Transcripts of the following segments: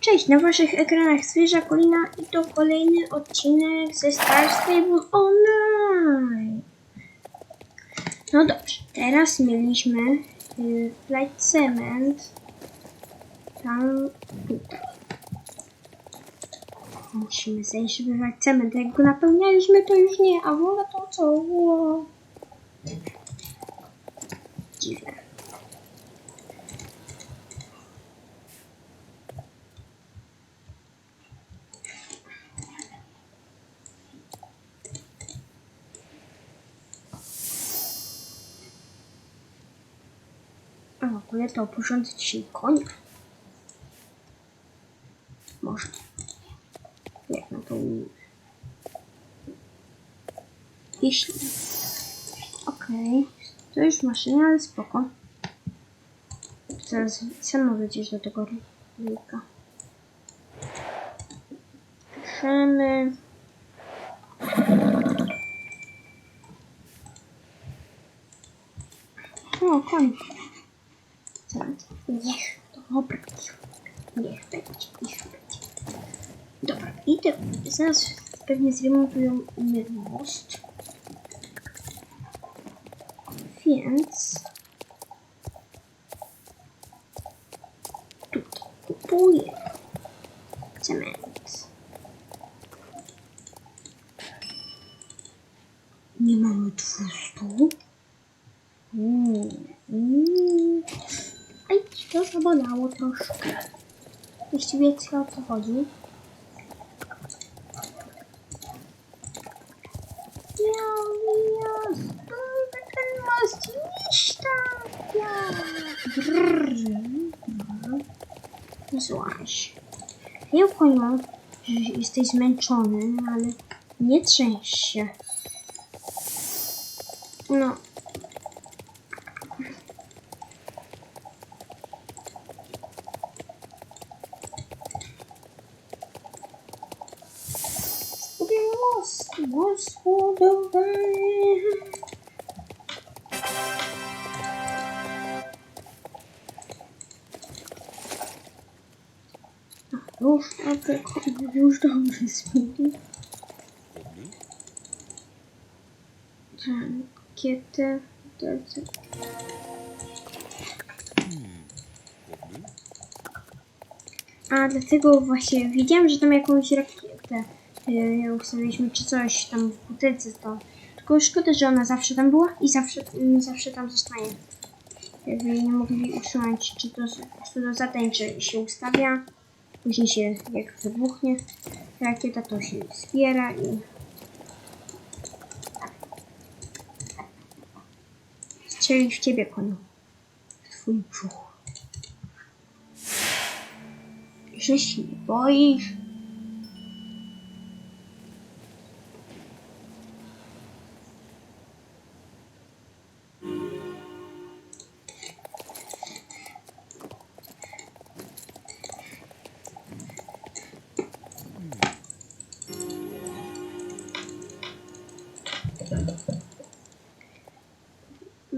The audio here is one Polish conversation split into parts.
Cześć, na waszych ekranach Zwierza Kolina i to kolejny odcinek ze Star Stable Online. No dobrze, teraz mieliśmy y, Flight Cement tam tutaj. Musimy wlać cement. Jak go napełnialiśmy, to już nie, a woda to co? Dziwne. A w ogóle to porządzę dzisiaj konia. Może. Jak na to. Jeśli. Okej. To już maszyna, ale spoko. Zaraz samo wejdziesz do tego ryjka. Piszemy. O, koń. Zaraz. Niech. Dobra. Niech będzie. Niech będzie. Dobra, idę. Zaraz pewnie zremontują inny most. Więc... Tutaj kupuję troszkę. Jeśli wiecie o co chodzi. Ja, ja, ten most niż tak, ja. Brrr. Złaś. Wiem, koniu, że jesteś zmęczony, ale nie trzęś się. No. Koniu, już dobrze zmieni. Rakietę, dobrze. A dlatego właśnie wiedziałem, że tam jakąś rakietę yy, ustawiliśmy, czy coś tam w butelce to. Tylko szkoda, że ona zawsze tam była i zawsze, yy, zawsze tam zostaje. Jakby nie mogli usunąć, czy to, czy to zadań, że się ustawia. Później się, jak wybuchnie rakieta, to się zbiera i... Strzeli w ciebie, koniu. W twój brzuch. Że się nie boisz?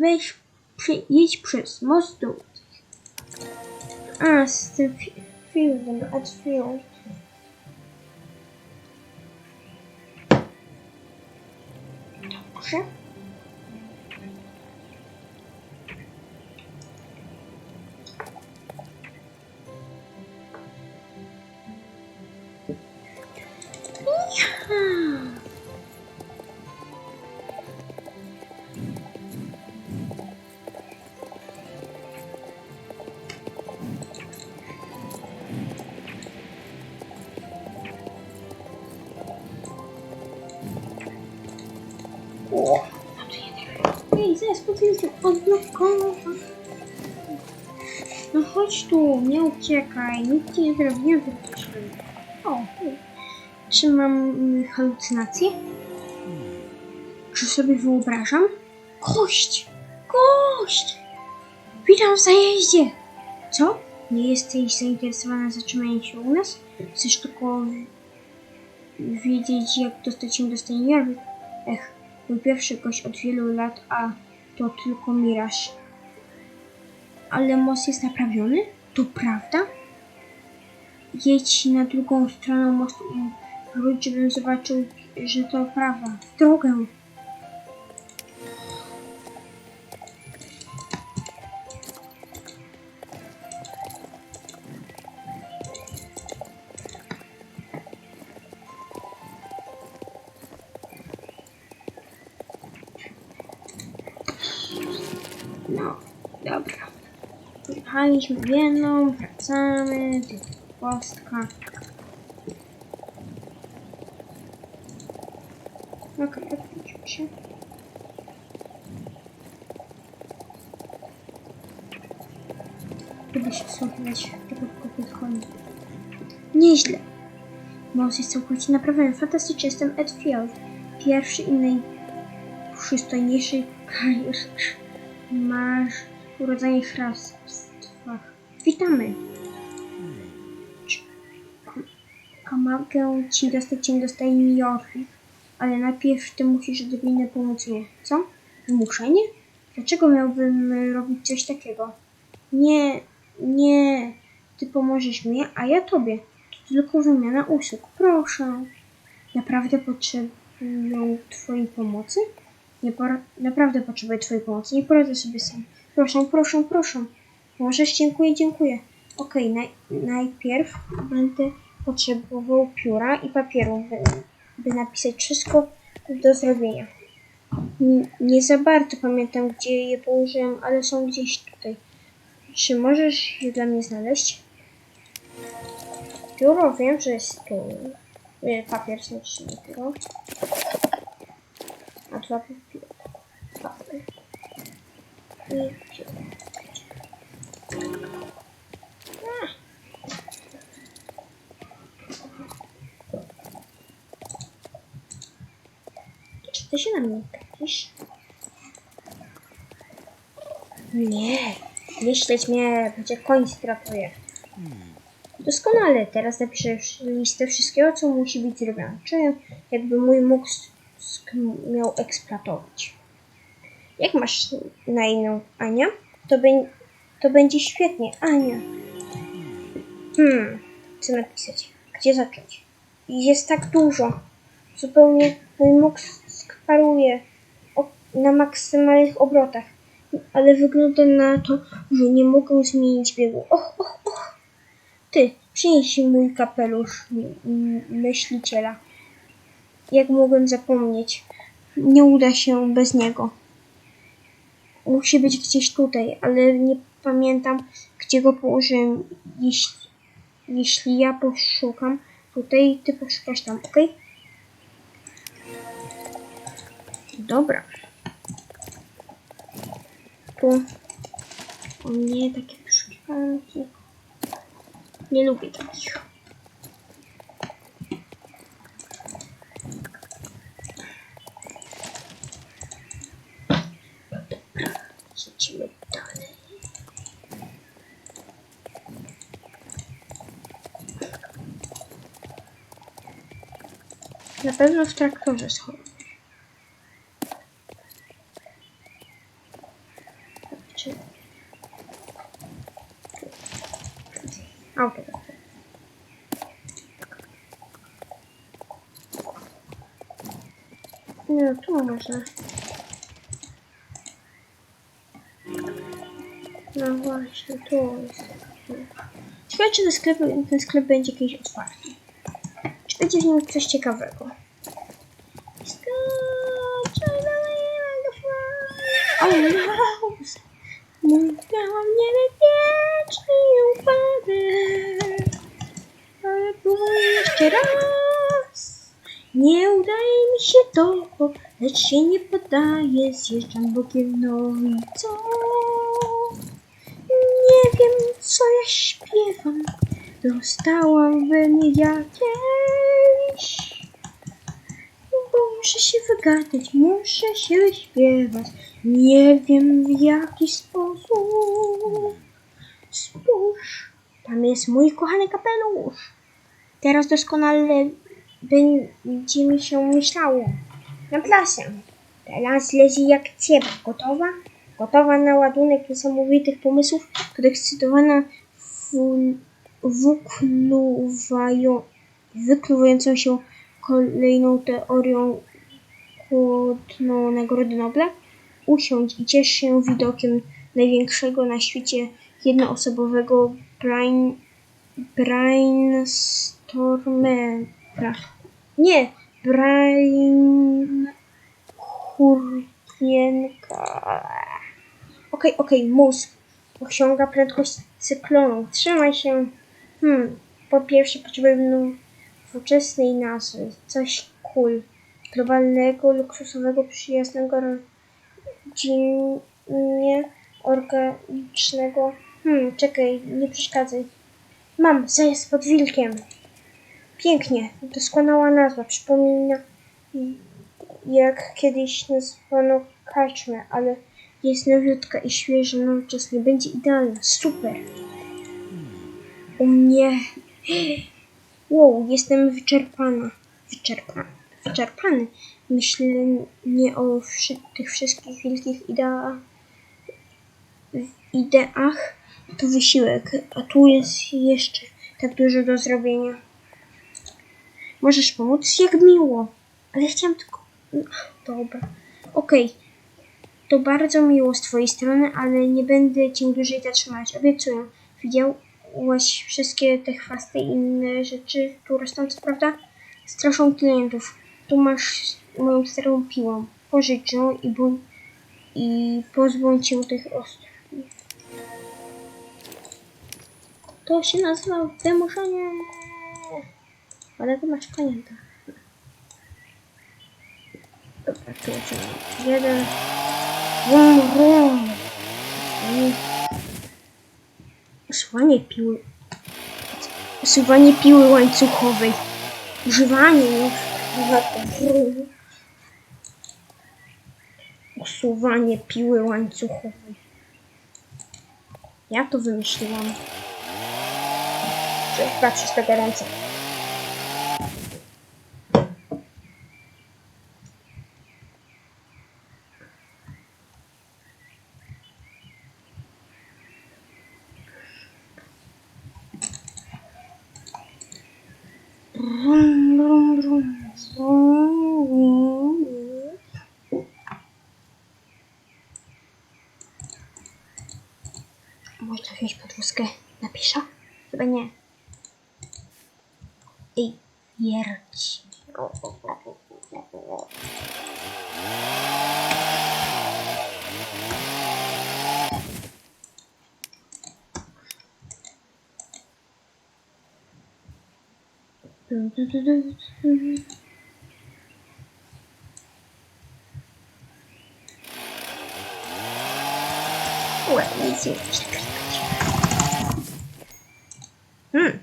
Weź, przy, jedź przez most do... A, z tym fi- fieldem, od field. Dobrze. Ej, zaraz podjeżdżam odblokowa. No chodź tu, nie uciekaj, nic ci nie zrobiłem. O, ej. czy mam mm, halucynacje? Czy sobie wyobrażam? Gość! Gość! Witam w zajeździe! Co? Nie jesteś zainteresowana zatrzymaniem się u nas? Chcesz tylko wiedzieć, jak dostać się do Staniarwy? Ech, mój pierwszy gość od wielu lat, a to tylko miraż. Ale most jest naprawiony? To prawda? jedź na drugą stronę mostu i wróć, żebym zobaczył, że to prawda. W drogę. No, dobra. Jechaliśmy w jedną, wracamy, postka. Okej, odwróćmy się. Chyba się słuchać tego kobiet koni. Nieźle. Most jest całkowicie naprawiony. Fantastycznie, jestem Ed Field. Pierwszy i najprzystojniejszy kraj. Masz urodzenie hrabstwach. Witamy. Pomagę ci dostać cię do stajni Jorfi, ale najpierw ty musisz odrobinę pomóc mnie. Co? Zmuszenie? Dlaczego miałbym robić coś takiego? Nie, nie. Ty pomożesz mi, a ja tobie. To tylko wymiana usług. Proszę. Naprawdę potrzebują twojej pomocy? Nie naprawdę potrzebuję twojej pomocy. Nie poradzę sobie sam. Proszę, proszę, proszę. Możesz? Dziękuję, dziękuję. Okej, naj- najpierw będę potrzebował pióra i papieru, by, by napisać wszystko do zrobienia. N- nie za bardzo pamiętam, gdzie je położyłem, ale są gdzieś tutaj. Czy możesz je dla mnie znaleźć? Pióro wiem, że jest tu. Nie, Papier znaczy nie pióro. A. Ah. Czy ty się na mnie gapisz? Nie, nie mnie, będzie koń stratuje. Doskonale, teraz napiszę listę wszystkiego, co musi być zrobione. Czuję, jakby mój mózg miał eksploatować. Jak masz na imię Ania? To, be, to będzie świetnie, Ania. Hmm, co napisać? Gdzie zacząć? Jest tak dużo. Zupełnie mój mózg paruje o, na maksymalnych obrotach. Ale wygląda na to, że nie mogę zmienić biegu. Och, och, och. Ty, przynieś mój kapelusz myśliciela. Jak mogłem zapomnieć? Nie uda się bez niego. Musi być gdzieś tutaj, ale nie pamiętam, gdzie go położyłem. Jeśli, jeśli ja poszukam tutaj, ty poszukasz tam, ok? Dobra. Tu. O nie, takie poszukiwanki. Nie lubię takich. Na pewno w traktorze schowam. Czy... Auto. Nie, tu można. No właśnie, tu jest. Ciekawe, czy ten sklep, ten sklep będzie kiedyś otwarty. Czy będzie w nim coś ciekawego? Skoczę na mojego House. Mówiłam niebezpieczny upadek. Ale próbuję jeszcze raz. Nie udaje mi się to, lecz się nie poddaję. Zjeżdżam bokiem, no i co? Nie wiem, co ja śpiewam. Dostałam we mnie jakieś. Muszę się wygadać, muszę się wyśpiewać. Nie wiem w jaki sposób. Spójrz, tam jest mój kochany kapelusz. Teraz doskonale będzie mi się myślało. Na klasę. Teraz leży jak cieba. Gotowa? Gotowa na ładunek niesamowitych pomysłów, podekscytowana ful, wykluwają, wykluwającą się kolejną teorią kłodną Nagrody Nobla. Usiądź i ciesz się widokiem największego na świecie jednoosobowego brain, brainstormera. Nie, brain hurtienka. Okej, okej, mózg osiąga prędkość cyklonu. Trzymaj się. Hmm, po pierwsze potrzebujemy nowoczesnej nazwy. Coś cool. Globalnego, luksusowego, przyjaznego, rodzinnie organicznego. Hmm, czekaj, nie przeszkadzaj. Mam, zajazd pod wilkiem. Pięknie, doskonała nazwa. Przypomina jak kiedyś nazwano karczmę, ale jest nowiutka i świeża, nowoczesna. Będzie idealna. Super. O nie. Wow, jestem wyczerpana. Wyczerpana. Wyczerpany. Myślenie o wszy tych wszystkich wielkich idea ideach to wysiłek, a tu jest jeszcze tak dużo do zrobienia. Możesz pomóc? Jak miło. Ale chciałam tylko... Dobra. Okej. To bardzo miło z twojej strony, ale nie będę cię dłużej zatrzymać. Obiecuję. Widziałaś wszystkie te chwasty i inne rzeczy tu rosnące, prawda? Straszą klientów. Tu masz moją starą piłą. Pożycz ją i, bądź, i pozbądź się tych ostrych. To się nazywa wymuszenie. Ale ty masz pamięta. Dobra, tu jest jeden. Rum, rum. Usuwanie piły. Usuwanie piły łańcuchowej. Używanie. Wrum. Usuwanie piły łańcuchowej. Ja to wymyśliłam. Chyba przez to броня. Эй, ярче. Ой, не Hmm.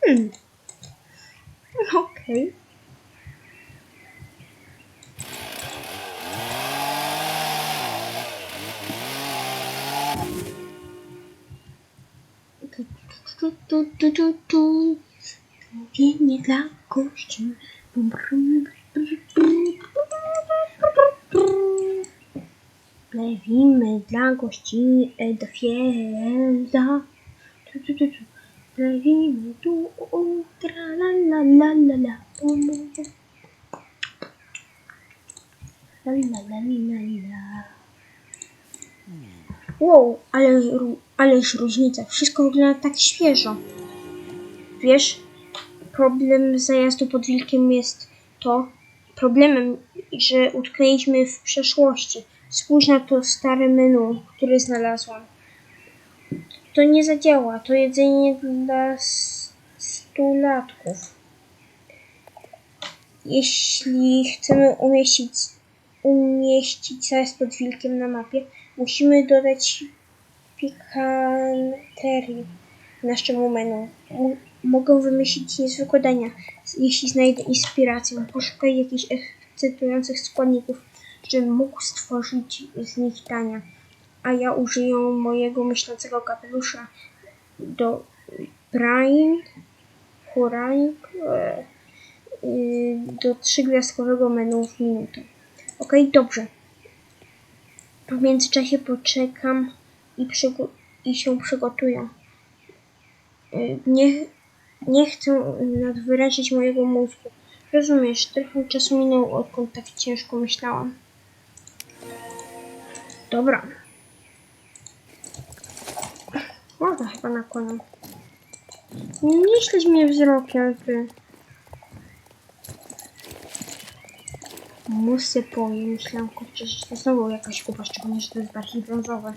Hmm. Okej. Tu, tu, tu, tu, tu, tu. Mówienie dla gości. Plewimy dla gości Edofielda. Tu, tu, tra, la, la, la, la, la. La, la, la, la, la. Wow, ale, ależ różnica. Wszystko wygląda tak świeżo. Wiesz, problem zajazdu pod wilkiem jest to, problemem, że utknęliśmy w przeszłości. Spójrz na to stare menu, które znalazłam. To nie zadziała. To jedzenie dla stulatków. Jeśli chcemy umieścić, umieścić zajazd pod wilkiem na mapie, musimy dodać pikanterii naszemu menu. M- mogę wymyślić niezwykłe dania, jeśli znajdę inspirację. Poszukaj jakichś ekscytujących składników, żebym mógł stworzyć z nich dania. A ja użyję mojego myślącego kapelusza do Brain Huranik e, do trzygwiazdkowego menu w minutę. Okej, dobrze. W międzyczasie poczekam i, i się przygotuję. y, nie, nie chcę nadwyrężyć mojego mózgu. Rozumiesz, trochę czasu minęło, odkąd tak ciężko myślałam. Dobra. Można chyba nakłaniam. Nie, nie śledź mnie wzrokiem, ty. Musy poje, myślałam, kurczę, że to znowu jakaś kupa, szczególnie, że to jest bardziej brązowe.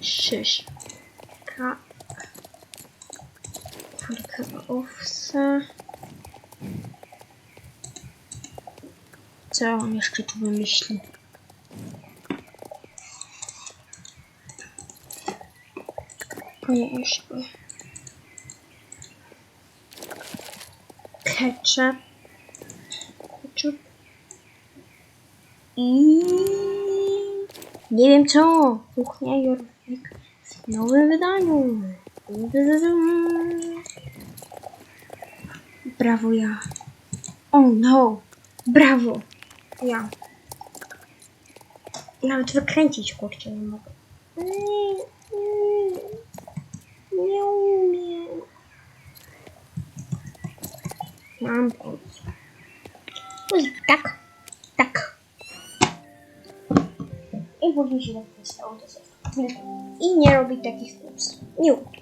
Szyszka. Kurka owsa. Co on jeszcze tu wymyśli? Koniecznie. Ketchup. Ketchup. I... Nie wiem co. Kuchnia Jorwik w nowym wydaniu. Brawo ja. Oh no. Brawo. Ja. Nawet wykręcić kurczę nie mogę. Nie, nie, nie umiem. Mam pomysł. Tak, tak. I później się tak do sobie. I nie robi takich wpis. Nie utrudnić.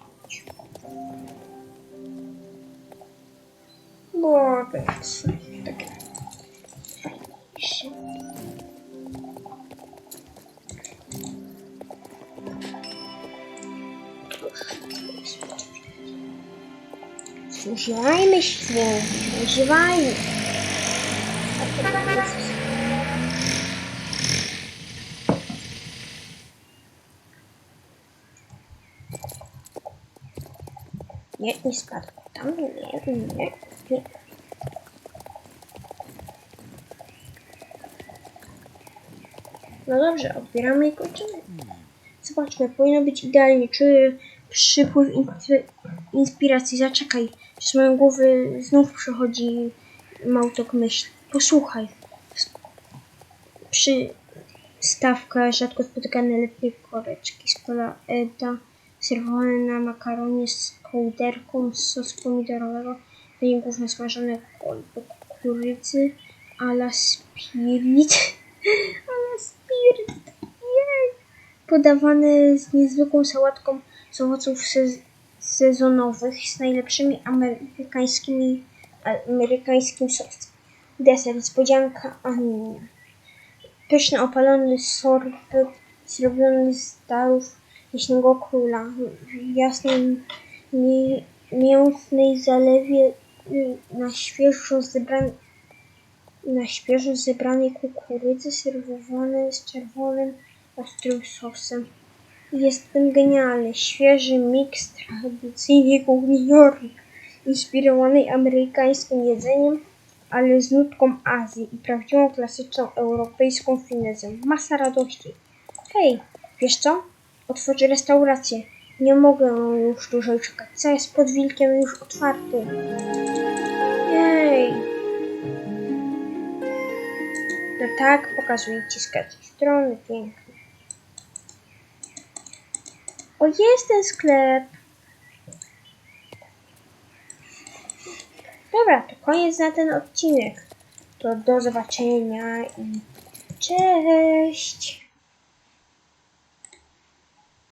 Bo to jest takie fajniejsze. Używajmy świn, używajmy. Nie, nie spadł. Tam No dobrze, odbieramy i kończymy. Zobaczmy, powinno być idealnie. Czuję przypływ inspi- inspiracji. Zaczekaj, z mojej głowy znów przychodzi małtok myśl. Posłuchaj. Przystawka rzadko spotykane letnie koreczki z pola Eda, serwowane na makaronie z kołderką z sosu pomidorowego, danie główne smażone kukurydzy, a la spirit, a spirit, jej! Podawane z niezwykłą sałatką z owoców sez- sezonowych z najlepszymi amerykańskimi amerykańskim sosem. Deser, niespodzianka Anny. Pyszny opalony sorbet zrobiony z darów leśnego króla. W jasnej, mi- mięsnej zalewie na świeżo zebranej na świeżo zebranej kukurydzy serwowane z czerwonym, ostrym sosem. Jest ten genialny, świeży miks tradycyjnej kuchni Jork, inspirowanej amerykańskim jedzeniem, ale z nutką Azji i prawdziwą klasyczną europejską finezją. Masa radości. Hej, wiesz co? Otworzę restaurację. Nie mogę już dłużej czekać. Co jest pod wilkiem już otwarty? Tak, pokazuję ci sketch. Strony piękne. O, jest ten sklep. Dobra, to koniec na ten odcinek. To do zobaczenia i cześć!